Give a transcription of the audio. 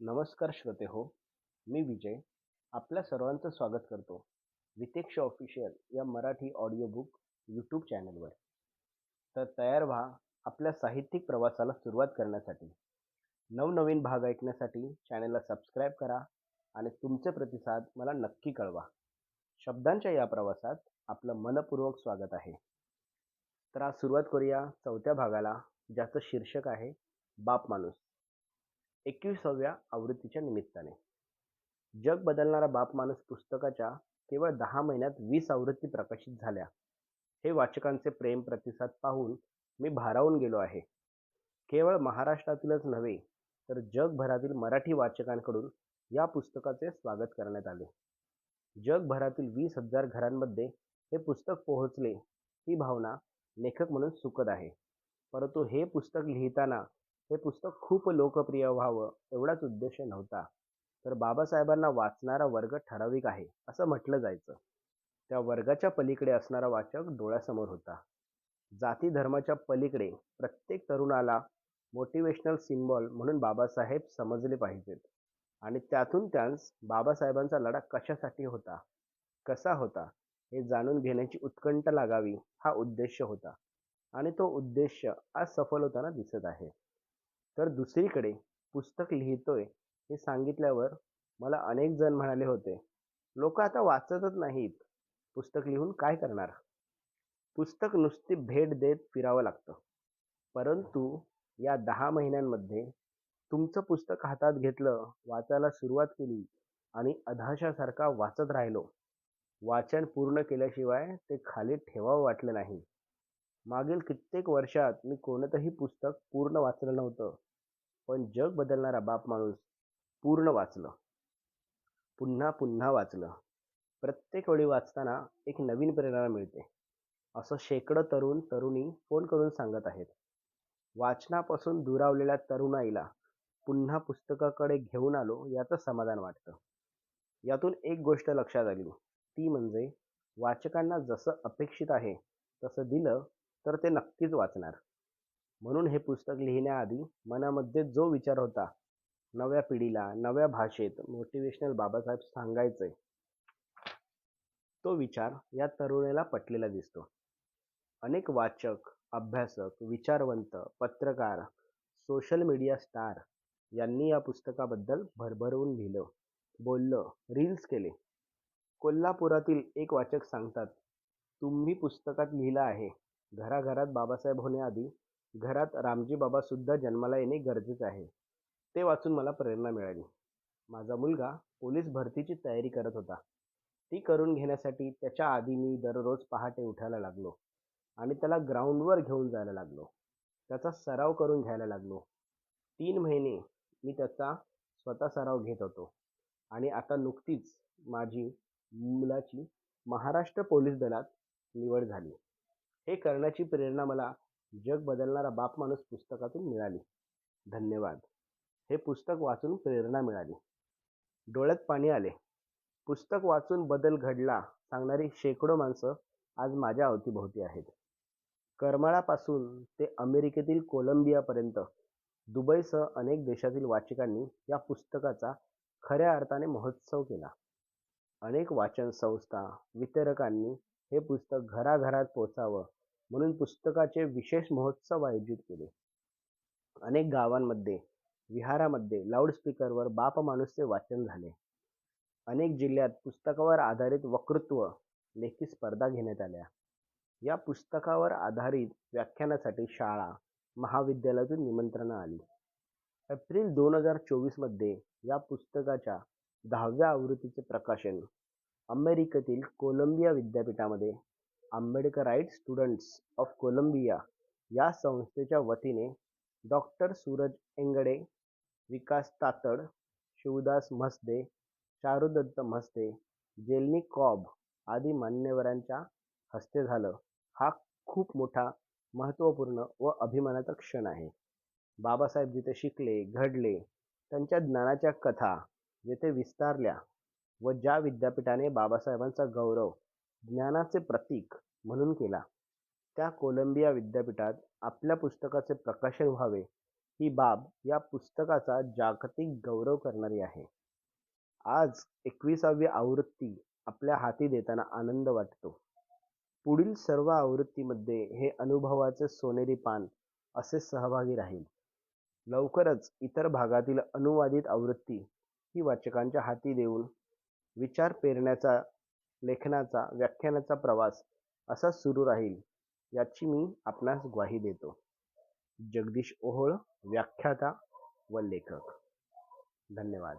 नमस्कार श्रोते हो मी विजय. आपल्या सर्वांचं स्वागत करतो. वितेक्ष ऑफिशियल या मराठी ऑडिओ बुक यूट्यूब चॅनलवर तर तयार व्हा आपल्या साहित्यिक प्रवासाला सुरुवात करण्यासाठी. नवनवीन भाग ऐकण्यासाठी चॅनलला सबस्क्राईब करा आणि तुमचे प्रतिसाद मला नक्की कळवा. शब्दांच्या या प्रवासात आपलं मनपूर्वक स्वागत आहे. तर आज सुरुवात करूया चौथ्या भागाला ज्याचं शीर्षक आहे बाप माणूस. एकविसाव्या आवृत्तीच्या निमित्ताने. जग बदलणारा बाप माणूस पुस्तकाच्या केवळ दहा महिन्यात वीस आवृत्ती प्रकाशित झाल्या. हे वाचकांचे प्रेम प्रतिसाद पाहून मी भारावून गेलो आहे. केवळ महाराष्ट्रातीलच नव्हे तर जगभरातील मराठी वाचकांकडून या पुस्तकाचे स्वागत करण्यात आले. जगभरातील वीस हजार घरांमध्ये हे पुस्तक पोहोचले ही भावना लेखक म्हणून सुखद आहे. परंतु हे पुस्तक लिहिताना हे पुस्तक खूप लोकप्रिय व्हावं एवढाच उद्देश नव्हता. तर बाबासाहेबांना वाचणारा वर्ग ठराविक आहे असं म्हटलं जायचं. त्या वर्गाच्या पलीकडे असणारा वाचक डोळ्यासमोर होता. जाती धर्माच्या पलीकडे प्रत्येक तरुणाला मोटिवेशनल सिम्बॉल म्हणून बाबासाहेब समजले पाहिजेत. आणि त्यातून त्यांस बाबासाहेबांचा लढा कशासाठी होता कसा होता हे जाणून घेण्याची उत्कंठ लागावी हा उद्देश होता. आणि तो उद्देश आज सफल होताना दिसत आहे. तर दुसरीकडे पुस्तक लिहितोय हे सांगितल्यावर मला अनेक जण म्हणाले होते लोक आता वाचतच नाहीत. पुस्तक लिहून काय करणार? पुस्तक नुसती भेट देत फिरावं लागतं. परंतु या दहा महिन्यांमध्ये तुमचं पुस्तक हातात घेतलं वाचायला सुरुवात केली आणि अधाशासारखा वाचत राहिलो. वाचन पूर्ण केल्याशिवाय ते खाली ठेवावं वाटलं नाही. मागील कित्येक वर्षात मी कोणतंही पुस्तक पूर्ण वाचलं नव्हतं. पण जग बदलणारा बाप माणूस पूर्ण वाचलं. पुन्हा पुन्हा वाचलं. प्रत्येक वेळी वाचताना एक नवीन प्रेरणा मिळते. असं शेकडो तरुण तरुणी फोन करून सांगत आहेत. वाचनापासून दुरावलेल्या तरुणाईला पुन्हा पुस्तकाकडे घेऊन आलो याचं समाधान वाटतं. यातून एक गोष्ट लक्षात आली. ती म्हणजे वाचकांना जसं अपेक्षित आहे तसं दिलं तर ते नक्कीच वाचणार. म्हणून हे पुस्तक लिहिण्याआधी मनामध्ये जो विचार होता नव्या पिढीला नव्या भाषेत मोटिवेशनल बाबासाहेब सांगायचे तो विचार या तरुणीला पटलेला दिसतो. अनेक वाचक अभ्यासक विचारवंत पत्रकार सोशल मीडिया स्टार यांनी या पुस्तकाबद्दल भरभरवून लिहिलं बोललं रील्स केले. कोल्हापुरातील एक वाचक सांगतात तुम्ही पुस्तकात लिहिलं आहे. घराघरात बाबासाहेब होण्याआधी घरात रामजी बाबा सुद्धा जन्माला येणे गरजेचे आहे. ते वाचून मला प्रेरणा मिळाली. माझा मुलगा पोलीस भरतीची तयारी करत होता. ती करून घेण्यासाठी त्याच्या आधी मी दररोज पहाटे उठायला लागलो आणि त्याला ग्राउंडवर घेऊन जायला लागलो. त्याचा सराव करून घ्यायला लागलो. तीन महिने मी त्याचा स्वतः सराव घेत होतो आणि आता नुकतीच माझी मुलाची महाराष्ट्र पोलीस दलात निवड झाली. हे करण्याची प्रेरणा मला जग बदलणारा बाप माणूस पुस्तकातून मिळाली. धन्यवाद. हे पुस्तक वाचून प्रेरणा मिळाली. डोळ्यात पाणी आले. पुस्तक वाचून बदल घडला सांगणारी शेकडो माणसं आज माझ्या अवतीभोवती आहेत. करमाळापासून ते अमेरिकेतील कोलंबियापर्यंत दुबईसह अनेक देशातील वाचकांनी या पुस्तकाचा खऱ्या अर्थाने महोत्सव केला. अनेक वाचन संस्था वितरकांनी हे पुस्तक घराघरात पोचावं म्हणून पुस्तकाचे विशेष महोत्सव आयोजित केले. अनेक गावांमध्ये विहारामध्ये लाऊडस्पीकरवर बाप माणूसचे वाचन झाले. अनेक जिल्ह्यात पुस्तकावर आधारित वक्तृत्व लेखी स्पर्धा घेण्यात आल्या. या पुस्तकावर आधारित व्याख्यानासाठी शाळा महाविद्यालयातून निमंत्रणं आली. एप्रिल दोन हजार चोवीसमध्ये या पुस्तकाच्या दहाव्या आवृत्तीचे प्रकाशन अमेरिकेतील कोलंबिया विद्यापीठामध्ये आंबेडकराईट स्टुडंट्स ऑफ कोलंबिया या संस्थेच्या वतीने doctor Suraj Engde Vikas Tatad Shivdas Mhasde Charudatt Mhasde Jelani Cobb आदी मान्यवरांच्या हस्ते झालं. हा खूप मोठा महत्त्वपूर्ण व अभिमानाचा क्षण आहे. बाबासाहेब जिथे शिकले घडले त्यांच्या ज्ञानाच्या कथा जेथे विस्तारल्या व ज्या विद्यापीठाने बाबासाहेबांचा गौरव ज्ञानाचे प्रतीक म्हणून केला. त्या कोलंबिया विद्यापीठात आपल्या पुस्तकाचे प्रकाशन व्हावे ही बाब या पुस्तकाचा जागतिक गौरव करणारी आहे. आज एकविसावी आवृत्ती आपल्या हाती देताना आनंद वाटतो. पुढील सर्व आवृत्तीमध्ये हे अनुभवाचे सोनेरी पान असे सहभागी राहील. लवकरच इतर भागातील अनुवादित आवृत्ती ही वाचकांच्या हाती देऊन विचार पेरण्याचा लेखनाचा व्याख्यानाचा प्रवास असा सुरू राहील याची मी आपणास ग्वाही देतो. जगदीश ओहोळ व्याख्याता व लेखक. धन्यवाद.